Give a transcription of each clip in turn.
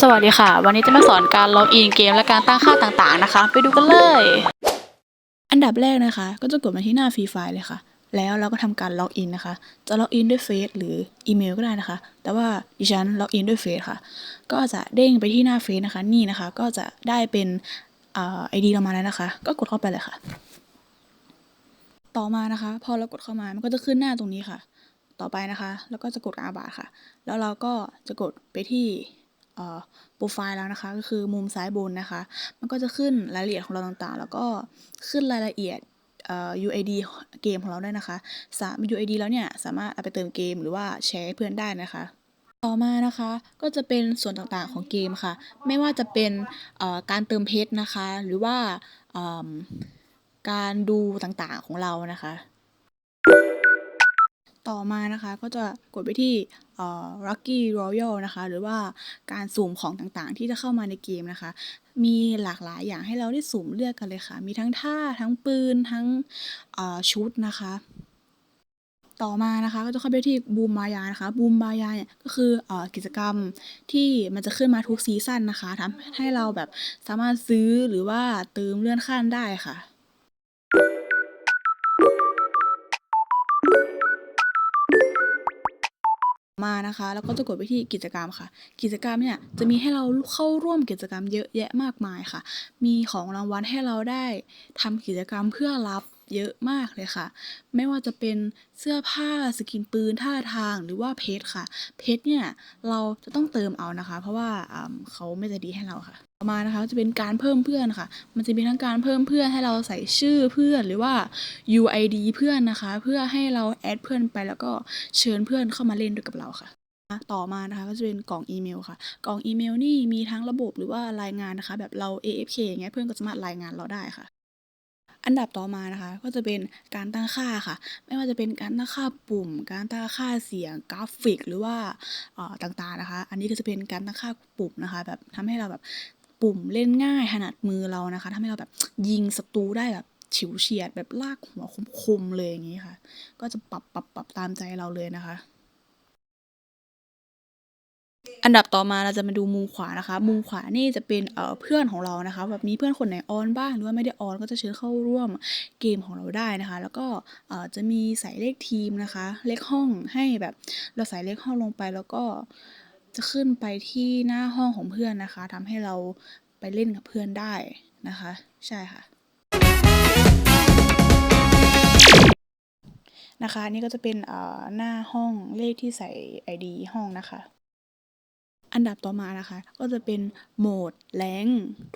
สวัสดีค่ะ วันนี้จะมาสอนการล็อกอินเกมและการตั้งค่าต่างๆนะคะ ไปดูกันเลย อันดับแรกนะคะ ก็จะกดมาที่หน้าฟรีไฟล์เลยค่ะ แล้วเราก็ทำการล็อกอินนะคะ จะล็อกอินด้วยเฟซหรืออีเมลก็ได้นะคะ แต่ว่าดิฉันล็อกอินด้วยเฟซค่ะ ก็จะเด้งไปที่หน้าเฟซนะคะ นี่นะคะ ก็จะได้เป็นอ่าไอดีเรามาแล้วนะคะ ก็กดเข้าไปเลยค่ะ ต่อมานะคะ พอเรากดเข้ามา มันก็จะขึ้นหน้าตรงนี้ค่ะ ต่อไปนะคะ แล้วก็จะกดอาบาค่ะ แล้วเราก็จะกดไปที่ โปรไฟล์แล้วนะคะ ก็คือมุมซ้ายบนนะคะ มันก็จะขึ้นรายละเอียดของเราต่างๆ แล้วก็ขึ้นรายละเอียด UID เกมของเราได้นะคะสาม UID แล้วเนี่ยสามารถเอาไปเติมเกมหรือว่าแชร์เพื่อนได้นะคะต่อมานะคะก็จะเป็นส่วนต่างๆของเกมค่ะ ไม่ว่าจะเป็นการเติมเพชรนะคะ หรือว่าการดูต่างๆของเรานะคะ ต่อมานะคะก็จะกดไปที่ Lucky Royal นะคะ หรือว่าการสุ่มของต่างๆ ที่จะเข้ามาในเกมนะคะ มีหลากหลายอย่างให้เราได้สุ่มเลือกกันเลยค่ะ มีทั้งท่าทั้งปืน ทั้งชุดนะคะต่อมานะคะก็จะเข้าไปที่บูมมายานะคะบูมมายาเนี่ยก็คืออกิจกรรมที่มันจะขึ้นมาทุกซีซั่นนะคะทำให้เราแบบสามารถซื้อหรือว่าเติมเลื่อนขั้นได้ค่ะ มานะคะ แล้วก็จะกดไปที่กิจกรรมค่ะ กิจกรรมเนี่ยจะมีให้เราเข้าร่วมกิจกรรมเยอะแยะมากมายค่ะ มีของรางวัลให้เราได้ทำกิจกรรมเพื่อรับเยอะมากเลยค่ะ ไม่ว่าจะเป็นเสื้อผ้าสกินปืนท่าทางหรือว่าเพชรค่ะ เพชรเนี่ยเราจะต้องเติมเอานะคะ เพราะว่าอ่าเขาไม่จะดีให้เราค่ะ ต่อมานะคะจะเป็นการเพิ่มเพื่อนค่ะ มันจะมีทั้งการเพิ่มเพื่อนให้เราใส่ชื่อเพื่อนหรือว่า UID เพื่อนนะคะ เพื่อให้เราแอดเพื่อนไปแล้วก็เชิญเพื่อนเข้ามาเล่นด้วยกับเราค่ะต่อมานะคะก็จะเป็นกล่องอีเมลค่ะ กล่องอีเมลนี่มีทั้งระบบหรือว่ารายงานนะคะ แบบเรา AFK อย่างเงี้ยเพื่อนก็สามารถรายงานเราได้ค่ะ อันดับต่อมานะคะ ก็จะเป็นการตั้งค่าค่ะ ไม่ว่าจะเป็นการตั้งค่าปุ่ม การตั้งค่าเสียงกราฟิกหรือว่าอ่อต่างๆนะคะ อันนี้ก็จะเป็นการตั้งค่าปุ่มนะคะ แบบทำให้เราแบบ ปุ่มเล่นง่ายถนัดมือเรานะคะทำให้เราแบบยิงศัตรูได้แบบฉิวเฉียดแบบลากหัวคมๆเลยอย่างนี้ค่ะ ก็จะปรับปรับปรับตามใจเราเลยนะคะ อันดับต่อมาเราจะมาดูมุมขวานะคะ มุมขวานี่จะเป็นเอ่อเพื่อนของเรานะคะ แบบมีเพื่อนคนไหนออนบ้างหรือว่าไม่ได้ออนก็จะเชิญเข้าร่วมเกมของเราได้นะคะ แล้วก็เอ่อจะมีใส่เลขทีมนะคะ เลขห้องให้แบบเราใส่เลขห้องลงไปแล้วก็ จะขึ้นไปที่หน้าห้องของเพื่อนนะคะทำให้เราไปเล่นกับเพื่อนได้นะคะ ใช่ค่ะนะคะนี่ก็จะเป็นเอ่อหน้าห้องเลขที่ใส่ ID ห้องนะคะ อันดับต่อมานะคะ ก็จะเป็นโหมดแรง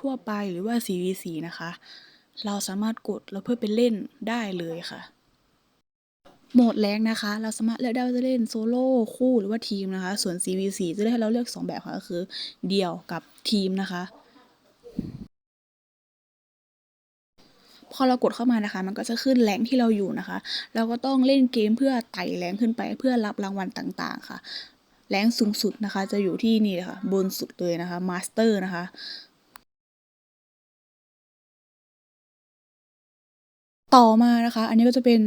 ทั่วไปหรือว่า CVC นะคะ เราสามารถกดแล้วเพื่อไปเล่นได้เลยค่ะ โหมดแรงนะคะ เราสามารถเลือกได้ว่าจะเล่นโซโล่คู่หรือว่าทีมนะคะ ส่วน CVC จะได้ให้เราเลือก 2 แบบค่ะก็คือเดี่ยวกับทีมนะคะ พอเรากดเข้ามานะคะ มันก็จะขึ้นแรงที่เราอยู่นะคะ เราก็ต้องเล่นเกมเพื่อไต่แรงขึ้นไปเพื่อรับรางวัลต่างๆค่ะ แรงสูงสุดนะคะ จะอยู่ที่นี่ค่ะ บนสุดเลยนะคะมาสเตอร์นะคะ ต่อมานะคะ อันนี้ก็จะเป็น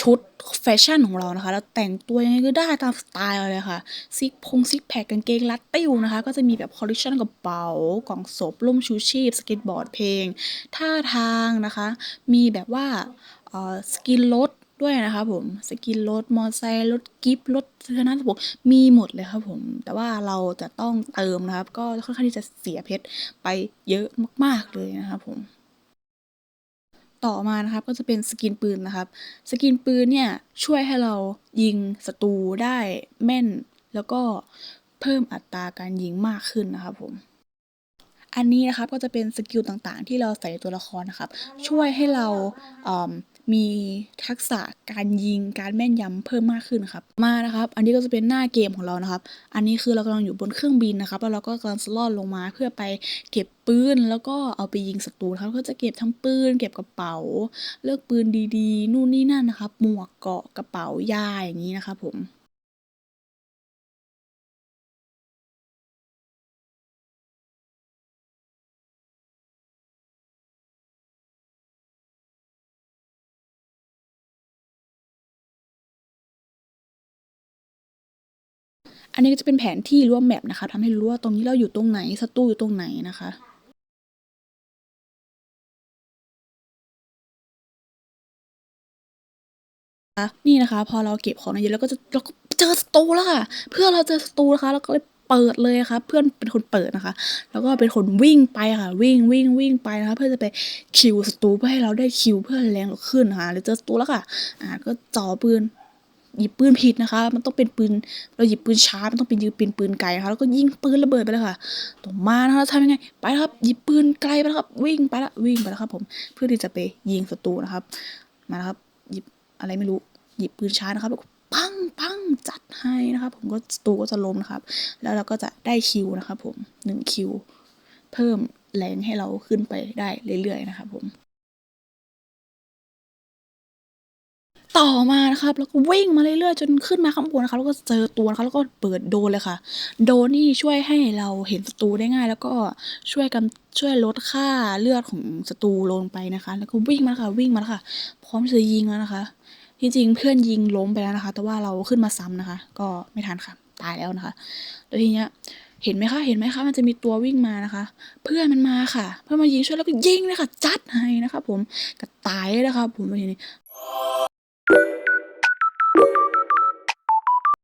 ชุดแฟชั่นของเรานะคะ แล้วแต่งตัวยังไงก็ได้ตามสไตล์เลยค่ะ ซิกพงซิกแพคกางเกงรัดติ้วนะคะ ก็จะมีแบบคอลเลคชันกระเป๋ากล่องศพร่มชูชีพ สเก็ตบอร์ดเพลง ท่าทางนะคะ มีแบบว่าสกินรถด้วยนะคะผมสกินรถมอเตอร์ไซค์รถกิฟต์รถเทอร์นัสผมมีหมดเลยครับผม แต่ว่าเราจะต้องเติมนะครับ ก็ค่อนข้างที่จะเสียเพชรไปเยอะมาก ๆเลยนะครับผม ต่อมานะครับก็จะเป็นสกินปืนนะครับ สกินปืนเนี่ยช่วยให้เรายิงศัตรูได้แม่น แล้วก็เพิ่มอัตราการยิงมากขึ้นนะครับผม อันนี้นะครับก็จะเป็นสกิลต่างๆ ที่เราใส่ตัวละครนะครับ ช่วยให้เราเอ่อ มีทักษะการยิงการแม่นยำเพิ่มมากขึ้นครับ มานะครับ อันนี้ก็จะเป็นหน้าเกมของเรานะครับ อันนี้คือเรากำลังอยู่บนเครื่องบินนะครับ แล้วเราก็กำลังสลอดลงมาเพื่อไปเก็บปืนแล้วก็เอาไปยิงศัตรูครับก็จะเก็บทั้งปืน เก็บกระเป๋า เลือกปืนดีๆ นู่นนี่นั่นนะครับ หมวกเกาะกระเป๋ายาอย่างนี้นะครับผม นนี้ก็จะเป็นแผนที่ร่วมแมปนะคะทำให้รู้ว่าตรงนี้เราอยู่ตรงไหนศัตรูอยู่ตรงไหนนะคะนี่นะคะ พอเราเก็บของได้เยอะแล้วก็จะเราก็เจอศัตรูแล้วค่ะ เพื่อเราเจอศัตรูนะคะเราก็เลยเปิดเลยค่ะ เพื่อนเป็นคนเปิดนะคะ แล้วก็เป็นคนวิ่งไปค่ะ วิ่งวิ่งวิ่งไปนะคะ เพื่อจะไปคิวศัตรูเพื่อให้เราได้คิวเพื่อแรงเราขึ้นนะคะหรือเจอศัตรูแล้วค่ะ อ่าก็จ่อปืน หยิบปืนผิดนะคะ มันต้องเป็นปืน เราหยิบปืนช้า มันต้องเป็นยิงปืนปืนไกลนะคะ แล้วก็ยิงปืนระเบิดไปเลยค่ะต่อมานะคะทำยังไง ไปแล้วครับ หยิบปืนไกลไปแล้วครับ วิ่งไปละ วิ่งไปแล้วครับผม เพื่อที่จะไปยิงศัตรูนะครับ มาแล้วครับ หยิบอะไรไม่รู้ หยิบปืนช้านะครับแล้วปังปังจัดให้นะครับ ผมก็ศัตรูก็จะล้มนะครับ แล้วเราก็จะได้คิวนะครับผมหนึ่งคิว เพิ่มแรงให้เราขึ้นไปได้เรื่อยๆนะครับผม ต่อมานะครับ แล้วก็วิ่งมาเรื่อยๆจนขึ้นมาข้างบนนะคะแล้วก็เจอตัวนะคะแล้วก็เปิดโดนเลยค่ะ โดนนี่ช่วยให้เราเห็นศัตรูได้ง่าย แล้วก็ช่วยกันช่วยลดค่าเลือดของศัตรูลงไปนะคะ แล้วก็วิ่งมาค่ะ วิ่งมาค่ะ พร้อมจะยิงแล้วนะคะที่จริงเพื่อนยิงล้มไปแล้วนะคะ แต่ว่าเราขึ้นมาซ้ำนะคะ ก็ไม่ทันค่ะ ตายแล้วนะคะแล้วทีเนี้ยเห็นไหมคะ เห็นไหมคะ มันจะมีตัววิ่งมานะคะ เพื่อนมันมาค่ะ เพื่อนมายิงช่วยแล้วก็ยิงเลยค่ะ จัดให้นะคะ ผมก็ตายเลยนะคะ ผมทีนี้ you.